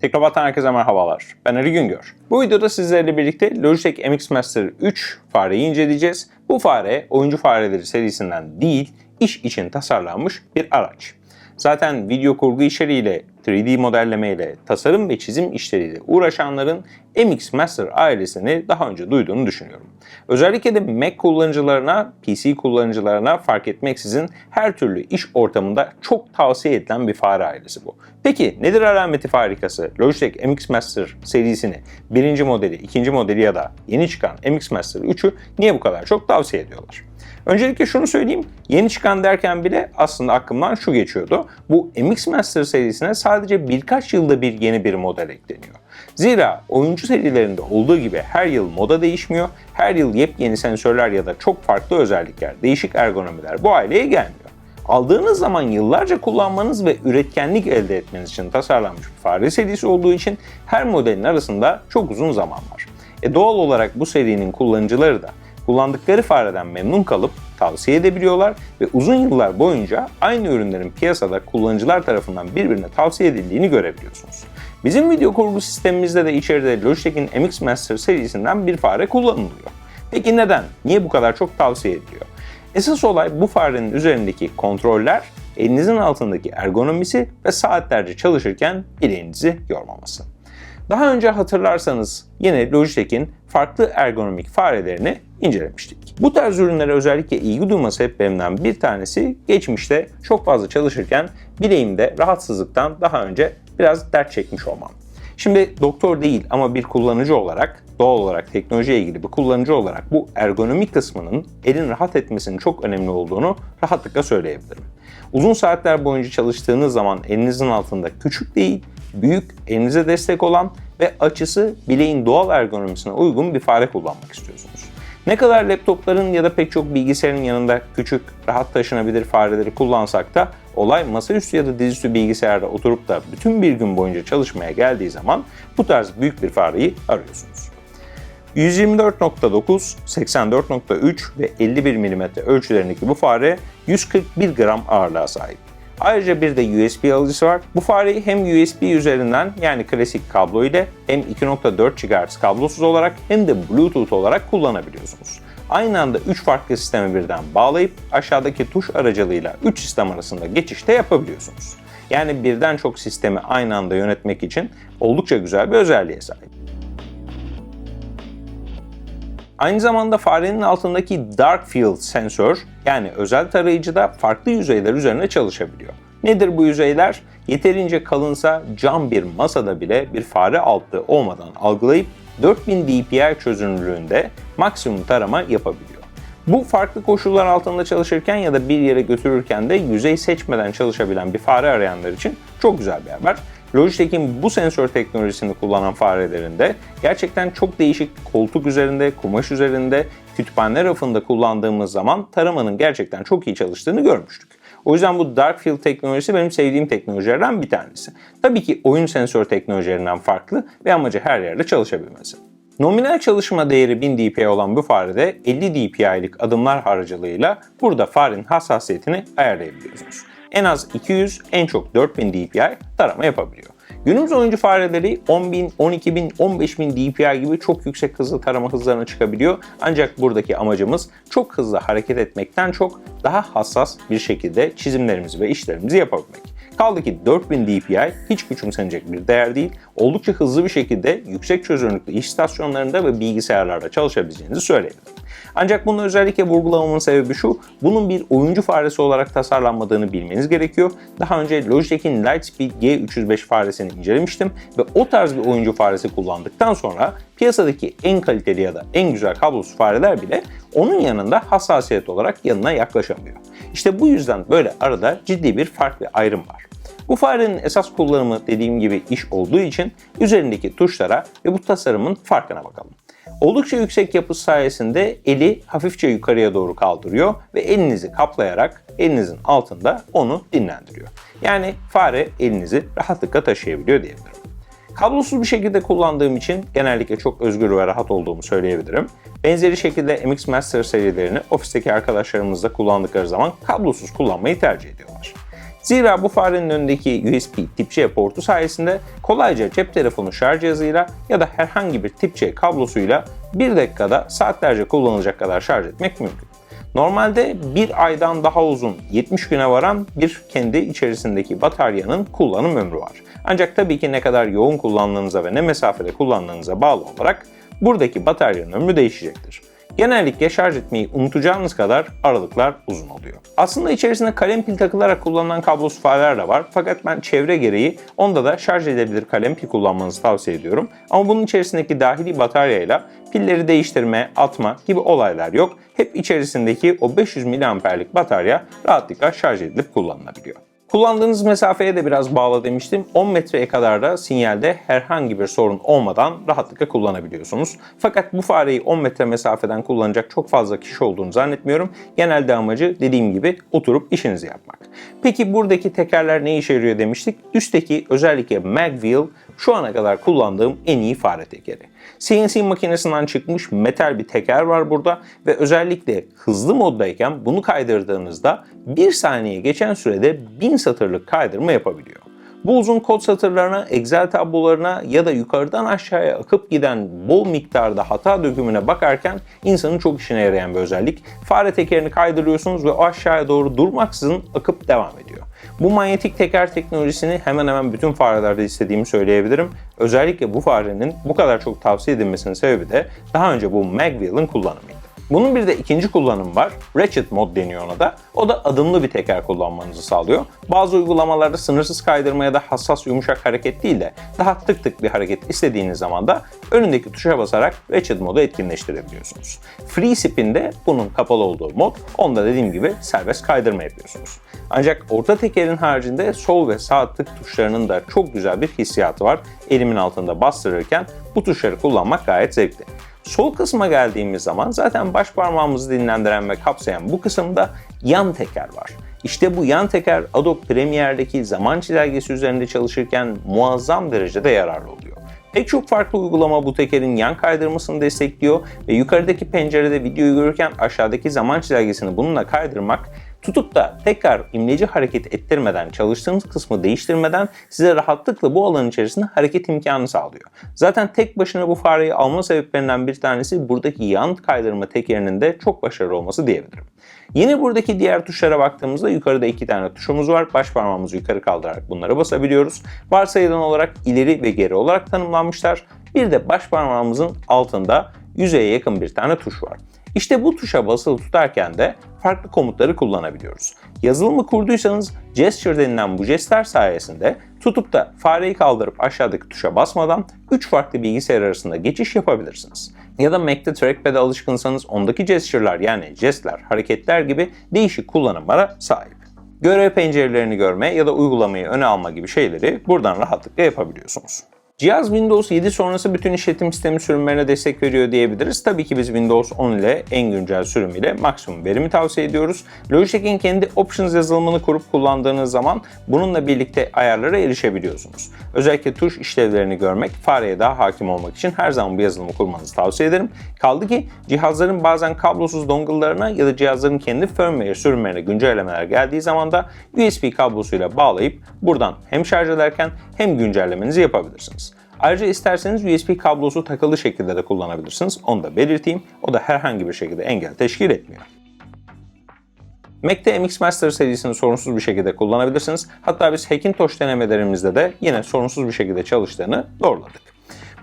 Teknobat'tan herkese merhabalar. Ben Ali Güngör. Bu videoda sizlerle birlikte Logitech MX Master 3 fareyi inceleyeceğiz. Bu fare oyuncu fareleri serisinden değil, iş için tasarlanmış bir araç. Zaten video kurgu işleriyle, 3D modelleme ile, tasarım ve çizim işleriyle uğraşanların MX Master ailesini daha önce duyduğunu düşünüyorum. Özellikle de Mac kullanıcılarına, PC kullanıcılarına fark etmeksizin her türlü iş ortamında çok tavsiye edilen bir fare ailesi bu. Peki nedir alameti farikası? Logitech MX Master serisini birinci modeli, ikinci modeli ya da yeni çıkan MX Master 3'ü niye bu kadar çok tavsiye ediyorlar? Öncelikle şunu söyleyeyim. Yeni çıkan derken bile aslında aklımdan şu geçiyordu. Bu MX Master serisine sadece birkaç yılda bir yeni bir model ekleniyor. Zira oyuncu serilerinde olduğu gibi her yıl moda değişmiyor, her yıl yepyeni sensörler ya da çok farklı özellikler, değişik ergonomiler bu aileye gelmiyor. Aldığınız zaman yıllarca kullanmanız ve üretkenlik elde etmeniz için tasarlanmış bir fare serisi olduğu için her modelin arasında çok uzun zaman var. E doğal olarak bu serinin kullanıcıları da kullandıkları fareden memnun kalıp tavsiye edebiliyorlar ve uzun yıllar boyunca aynı ürünlerin piyasada kullanıcılar tarafından birbirine tavsiye edildiğini görebiliyorsunuz. Bizim video kurgu sistemimizde de içeride Logitech'in MX Master serisinden bir fare kullanılıyor. Peki neden? Niye bu kadar çok tavsiye ediliyor? Esas olay bu farenin üzerindeki kontroller, elinizin altındaki ergonomisi ve saatlerce çalışırken bileğinizi yormaması. Daha önce hatırlarsanız yine Logitech'in farklı ergonomik farelerini incelemiştik. Bu tarz ürünlere özellikle ilgi duyma sebeplerinden bir tanesi geçmişte çok fazla çalışırken bileğimde rahatsızlıktan daha önce biraz dert çekmiş olmam. Şimdi doktor değil ama bir kullanıcı olarak, doğal olarak teknolojiye ilgili bir kullanıcı olarak bu ergonomik kısmının elin rahat etmesinin çok önemli olduğunu rahatlıkla söyleyebilirim. Uzun saatler boyunca çalıştığınız zaman elinizin altında küçük değil, büyük, elinize destek olan ve açısı bileğin doğal ergonomisine uygun bir fare kullanmak istiyorsunuz. Ne kadar laptopların ya da pek çok bilgisayarın yanında küçük, rahat taşınabilir fareleri kullansak da olay masaüstü ya da dizüstü bilgisayarda oturup da bütün bir gün boyunca çalışmaya geldiği zaman bu tarz büyük bir fareyi arıyorsunuz. 124.9, 84.3 ve 51 mm ölçülerindeki bu fare 141 gram ağırlığa sahip. Ayrıca bir de USB alıcısı var. Bu fareyi hem USB üzerinden yani klasik kablo ile hem 2.4 GHz kablosuz olarak hem de Bluetooth olarak kullanabiliyorsunuz. Aynı anda 3 farklı sistemi birden bağlayıp aşağıdaki tuş aracılığıyla 3 sistem arasında geçişte yapabiliyorsunuz. Yani birden çok sistemi aynı anda yönetmek için oldukça güzel bir özelliğe sahip. Aynı zamanda farenin altındaki Dark Field sensör yani özel tarayıcıda farklı yüzeyler üzerine çalışabiliyor. Nedir bu yüzeyler? Yeterince kalınsa cam bir masada bile bir fare altlığı olmadan algılayıp 4000 dpi çözünürlüğünde maksimum tarama yapabiliyor. Bu farklı koşullar altında çalışırken ya da bir yere götürürken de yüzey seçmeden çalışabilen bir fare arayanlar için çok güzel bir haber. Logitech'in bu sensör teknolojisini kullanan farelerinde gerçekten çok değişik koltuk üzerinde, kumaş üzerinde, kütüphane rafında kullandığımız zaman taramanın gerçekten çok iyi çalıştığını görmüştük. O yüzden bu Dark Field teknolojisi benim sevdiğim teknolojilerden bir tanesi. Tabii ki oyun sensör teknolojilerinden farklı ve amacı her yerde çalışabilmesi. Nominal çalışma değeri 1000 dpi olan bu farede 50 dpi'lik adımlar aracılığıyla burada farenin hassasiyetini ayarlayabiliyorsunuz en az 200, en çok 4000 dpi tarama yapabiliyor. Günümüz oyuncu fareleri 10.000, 12.000, 15.000 dpi gibi çok yüksek hızlı tarama hızlarına çıkabiliyor. Ancak buradaki amacımız çok hızlı hareket etmekten çok daha hassas bir şekilde çizimlerimizi ve işlerimizi yapabilmek. Kaldı ki 4000 dpi hiç küçümsenecek bir değer değil. Oldukça hızlı bir şekilde yüksek çözünürlüklü iş istasyonlarında ve bilgisayarlarda çalışabileceğinizi söyleyebilirim. Ancak bunu özellikle vurgulamamın sebebi şu, bunun bir oyuncu faresi olarak tasarlanmadığını bilmeniz gerekiyor. Daha önce Logitech'in Lightspeed G305 faresini incelemiştim ve o tarz bir oyuncu faresi kullandıktan sonra piyasadaki en kaliteli ya da en güzel kablosuz fareler bile onun yanında hassasiyet olarak yanına yaklaşamıyor. İşte bu yüzden böyle arada ciddi bir fark ve ayrım var. Bu farenin esas kullanımı dediğim gibi iş olduğu için üzerindeki tuşlara ve bu tasarımın farkına bakalım. Oldukça yüksek yapısı sayesinde eli hafifçe yukarıya doğru kaldırıyor ve elinizi kaplayarak elinizin altında onu dinlendiriyor. Yani fare elinizi rahatlıkla taşıyabiliyor diyebilirim. Kablosuz bir şekilde kullandığım için genellikle çok özgür ve rahat olduğumu söyleyebilirim. Benzeri şekilde MX Master serilerini ofisteki arkadaşlarımızla kullandıkları zaman kablosuz kullanmayı tercih ediyorlar. Zira bu farenin önündeki USB tip C portu sayesinde kolayca cep telefonu şarj cihazıyla ya da herhangi bir tip C kablosuyla bir dakikada saatlerce kullanılacak kadar şarj etmek mümkün. Normalde bir aydan daha uzun 70 güne varan bir kendi içerisindeki bataryanın kullanım ömrü var. Ancak tabii ki ne kadar yoğun kullandığınıza ve ne mesafede kullandığınıza bağlı olarak buradaki bataryanın ömrü değişecektir. Genellikle şarj etmeyi unutacağınız kadar aralıklar uzun oluyor. Aslında içerisinde kalem pil takılarak kullanılan kablosuz fareler de var. Fakat ben çevre gereği onda da şarj edebilir kalem pil kullanmanızı tavsiye ediyorum. Ama bunun içerisindeki dahili bataryayla pilleri değiştirme, atma gibi olaylar yok. Hep içerisindeki o 500 mAh'lik batarya rahatlıkla şarj edilip kullanılabiliyor. Kullandığınız mesafeye de biraz bağlı demiştim. 10 metreye kadar da sinyalde herhangi bir sorun olmadan rahatlıkla kullanabiliyorsunuz. Fakat bu fareyi 10 metre mesafeden kullanacak çok fazla kişi olduğunu zannetmiyorum. Genelde amacı dediğim gibi oturup işinizi yapmak. Peki buradaki tekerler ne işe yarıyor demiştik. Üstteki özellikle Magwheel şu ana kadar kullandığım en iyi fare tekeri. CNC makinesinden çıkmış metal bir teker var burada ve özellikle hızlı moddayken bunu kaydırdığınızda 1 saniye geçen sürede 1000 satırlık kaydırma yapabiliyor. Bu uzun kod satırlarına, Excel tablolarına ya da yukarıdan aşağıya akıp giden bol miktarda hata dökümüne bakarken insanın çok işine yarayan bir özellik. Fare tekerini kaydırıyorsunuz ve aşağıya doğru durmaksızın akıp devam ediyor. Bu manyetik teker teknolojisini hemen hemen bütün farelerde istediğimi söyleyebilirim. Özellikle bu farenin bu kadar çok tavsiye edilmesinin sebebi de daha önce bu Magwheel'ın kullanımıydı. Bunun bir de ikinci kullanımı var. Ratchet mod deniyor ona da. O da adımlı bir teker kullanmanızı sağlıyor. Bazı uygulamalarda sınırsız kaydırmaya da hassas yumuşak hareket değil de daha tık tık bir hareket istediğiniz zaman da önündeki tuşa basarak Ratchet modu etkinleştirebiliyorsunuz. Free Spin'de bunun kapalı olduğu mod. Onda dediğim gibi serbest kaydırma yapıyorsunuz. Ancak orta tekerin haricinde sol ve sağ tık tuşlarının da çok güzel bir hissiyatı var. Elimin altında bastırırken bu tuşları kullanmak gayet zevkli. Sol kısma geldiğimiz zaman zaten baş parmağımızı dinlendiren ve kapsayan bu kısımda yan teker var. İşte bu yan teker Adobe Premiere'deki zaman çizelgesi üzerinde çalışırken muazzam derecede yararlı oluyor. Pek çok farklı uygulama bu tekerin yan kaydırmasını destekliyor ve yukarıdaki pencerede videoyu görürken aşağıdaki zaman çizelgesini bununla kaydırmak tutup da tekrar imleci hareket ettirmeden, çalıştığınız kısmı değiştirmeden size rahatlıkla bu alan içerisinde hareket imkanı sağlıyor. Zaten tek başına bu fareyi alma sebeplerinden bir tanesi buradaki yan kaydırma tekerinin de çok başarılı olması diyebilirim. Yine buradaki diğer tuşlara baktığımızda yukarıda iki tane tuşumuz var. Baş parmağımızı yukarı kaldırarak bunlara basabiliyoruz. Varsayılan olarak ileri ve geri olarak tanımlanmışlar. Bir de baş parmağımızın altında yüzeye yakın bir tane tuş var. İşte bu tuşa basılı tutarken de farklı komutları kullanabiliyoruz. Yazılımı kurduysanız gesture denilen bu jestler sayesinde tutup da fareyi kaldırıp aşağıdaki tuşa basmadan 3 farklı bilgisayar arasında geçiş yapabilirsiniz. Ya da Mac'te trackpad'e alışkınsanız ondaki gesture'lar yani jestler, hareketler gibi değişik kullanımlara sahip. Görev pencerelerini görme ya da uygulamayı öne alma gibi şeyleri buradan rahatlıkla yapabiliyorsunuz. Cihaz Windows 7 sonrası bütün işletim sistemi sürümlerine destek veriyor diyebiliriz. Tabii ki biz Windows 10 ile en güncel sürüm ile maksimum verimi tavsiye ediyoruz. Logitech'in kendi Options yazılımını kurup kullandığınız zaman bununla birlikte ayarlara erişebiliyorsunuz. Özellikle tuş işlevlerini görmek, fareye daha hakim olmak için her zaman bu yazılımı kurmanızı tavsiye ederim. Kaldı ki cihazların bazen kablosuz dongle'larına ya da cihazların kendi firmware sürümlerine güncellemeler geldiği zaman da USB kablosuyla bağlayıp buradan hem şarj ederken hem güncellemenizi yapabilirsiniz. Ayrıca isterseniz USB kablosu takılı şekilde de kullanabilirsiniz. Onu da belirteyim. O da herhangi bir şekilde engel teşkil etmiyor. Mac'te MX Master serisini sorunsuz bir şekilde kullanabilirsiniz. Hatta biz Hackintosh denemelerimizde de yine sorunsuz bir şekilde çalıştığını doğruladık.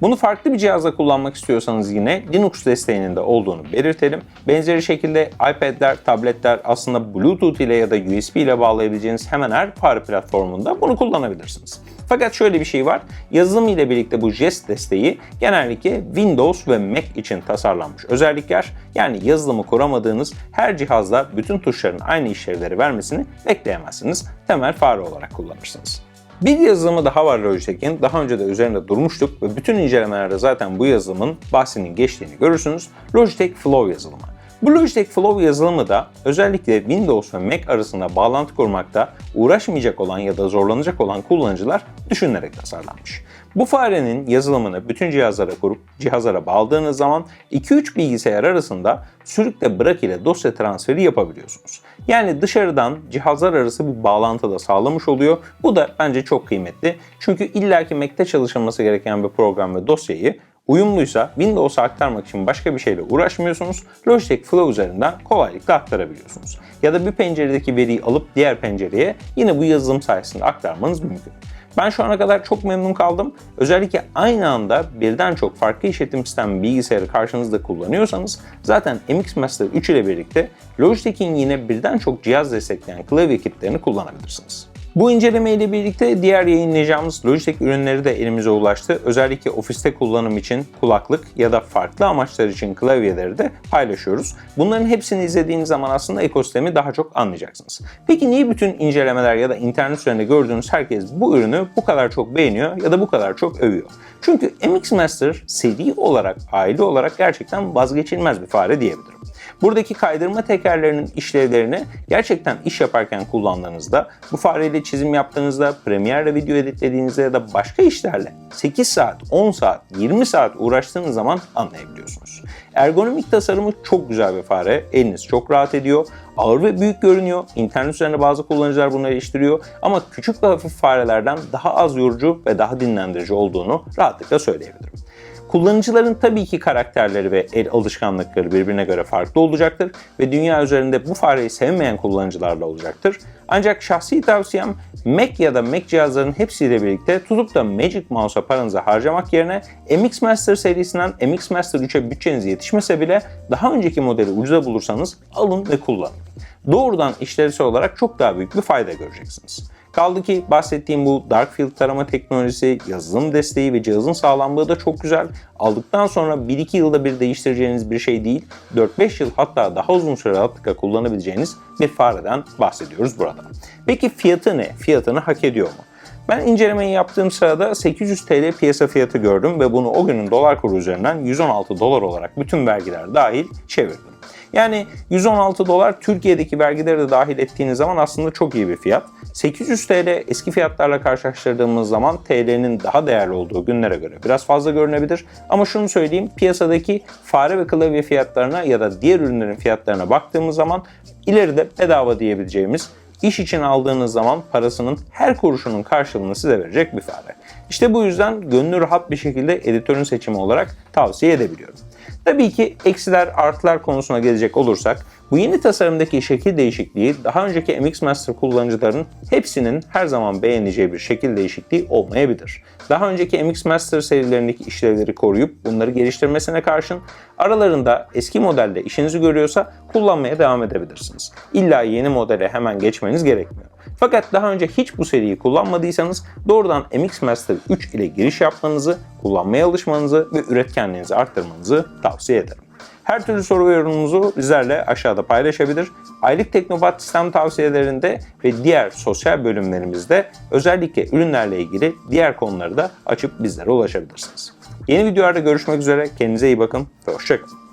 Bunu farklı bir cihazda kullanmak istiyorsanız yine Linux desteğinin de olduğunu belirtelim. Benzeri şekilde iPad'ler, tabletler aslında Bluetooth ile ya da USB ile bağlayabileceğiniz hemen her fare platformunda bunu kullanabilirsiniz. Fakat şöyle bir şey var. Yazılım ile birlikte bu jest desteği genellikle Windows ve Mac için tasarlanmış özellikler. Yani yazılımı kuramadığınız her cihazda bütün tuşların aynı işlevleri vermesini bekleyemezsiniz. Temel fare olarak kullanırsınız. Bir yazılımı daha var Logitech'in. Daha önce de üzerinde durmuştuk ve bütün incelemelerde zaten bu yazılımın bahsinin geçtiğini görürsünüz. Logitech Flow yazılımı. Bu Logitech Flow yazılımı da özellikle Windows ve Mac arasında bağlantı kurmakta uğraşmayacak olan ya da zorlanacak olan kullanıcılar düşünülerek tasarlanmış. Bu farenin yazılımını bütün cihazlara kurup cihazlara bağladığınız zaman 2-3 bilgisayar arasında sürükle bırak ile dosya transferi yapabiliyorsunuz. Yani dışarıdan cihazlar arası bir bağlantı da sağlamış oluyor. Bu da bence çok kıymetli. Çünkü illaki Mac'te çalışılması gereken bir program ve dosyayı uyumluysa Windows'a aktarmak için başka bir şeyle uğraşmıyorsunuz. Logitech Flow üzerinden kolaylıkla aktarabiliyorsunuz. Ya da bir penceredeki veriyi alıp diğer pencereye yine bu yazılım sayesinde aktarmanız mümkün. Ben şu ana kadar çok memnun kaldım. Özellikle aynı anda birden çok farklı işletim sistemi bilgisayarı karşınızda kullanıyorsanız zaten MX Master 3 ile birlikte Logitech'in yine birden çok cihaz destekleyen klavye kitlerini kullanabilirsiniz. Bu inceleme ile birlikte diğer yayınlayacağımız Logitech ürünleri de elimize ulaştı. Özellikle ofiste kullanım için kulaklık ya da farklı amaçlar için klavyeleri de paylaşıyoruz. Bunların hepsini izlediğiniz zaman aslında ekosistemi daha çok anlayacaksınız. Peki niye bütün incelemeler ya da internet üzerinde gördüğünüz herkes bu ürünü bu kadar çok beğeniyor ya da bu kadar çok övüyor? Çünkü MX Master seri olarak, aile olarak gerçekten vazgeçilmez bir fare diyebilirim. Buradaki kaydırma tekerlerinin işlevlerini gerçekten iş yaparken kullandığınızda, bu fareyle çizim yaptığınızda, Premiere'le video editlediğinizde ya da başka işlerle 8 saat, 10 saat, 20 saat uğraştığınız zaman anlayabiliyorsunuz. Ergonomik tasarımı çok güzel bir fare. Eliniz çok rahat ediyor. Ağır ve büyük görünüyor. İnternet üzerinde bazı kullanıcılar bunu eleştiriyor. Ama küçük ve hafif farelerden daha az yorucu ve daha dinlendirici olduğunu rahatlıkla söyleyebilirim. Kullanıcıların tabii ki karakterleri ve el alışkanlıkları birbirine göre farklı olacaktır ve dünya üzerinde bu fareyi sevmeyen kullanıcılarla olacaktır. Ancak şahsi tavsiyem Mac ya da Mac cihazların hepsiyle birlikte tutup da Magic Mouse'a paranızı harcamak yerine MX Master serisinden MX Master 3'e bütçeniz yetişmese bile daha önceki modeli ucuza bulursanız alın ve kullanın. Doğrudan işlevsel olarak çok daha büyük bir fayda göreceksiniz. Kaldı ki bahsettiğim bu Dark Field tarama teknolojisi, yazılım desteği ve cihazın sağlamlığı da çok güzel. Aldıktan sonra 1-2 yılda bir değiştireceğiniz bir şey değil, 4-5 yıl hatta daha uzun süre rahatlıkla kullanabileceğiniz bir fareden bahsediyoruz burada. Peki fiyatı ne? Fiyatını hak ediyor mu? Ben incelemeyi yaptığım sırada 800 TL piyasa fiyatı gördüm ve bunu o günün dolar kuru üzerinden 116 dolar olarak bütün vergiler dahil çevirdim. Yani 116 dolar Türkiye'deki vergileri de dahil ettiğiniz zaman aslında çok iyi bir fiyat. 800 TL eski fiyatlarla karşılaştırdığımız zaman TL'nin daha değerli olduğu günlere göre biraz fazla görünebilir. Ama şunu söyleyeyim piyasadaki fare ve klavye fiyatlarına ya da diğer ürünlerin fiyatlarına baktığımız zaman ileride bedava diyebileceğimiz iş için aldığınız zaman parasının her kuruşunun karşılığını size verecek bir fare. İşte bu yüzden gönlü rahat bir şekilde editörün seçimi olarak tavsiye edebiliyorum. Tabii ki eksiler artılar konusuna gelecek olursak bu yeni tasarımdaki şekil değişikliği daha önceki MX Master kullanıcıların hepsinin her zaman beğeneceği bir şekil değişikliği olmayabilir. Daha önceki MX Master serilerindeki işlevleri koruyup bunları geliştirmesine karşın aralarında eski modelde işinizi görüyorsa kullanmaya devam edebilirsiniz. İlla yeni modele hemen geçmeniz gerekmiyor. Fakat daha önce hiç bu seriyi kullanmadıysanız doğrudan MX Master 3 ile giriş yapmanızı, kullanmaya alışmanızı ve üretkenliğinizi arttırmanızı tavsiye ederim. Her türlü soru ve yorumunuzu bizlerle aşağıda paylaşabilir. Aylık Teknopat sistem tavsiyelerinde ve diğer sosyal bölümlerimizde özellikle ürünlerle ilgili diğer konuları da açıp bizlere ulaşabilirsiniz. Yeni videolarda görüşmek üzere. Kendinize iyi bakın ve hoşçakalın.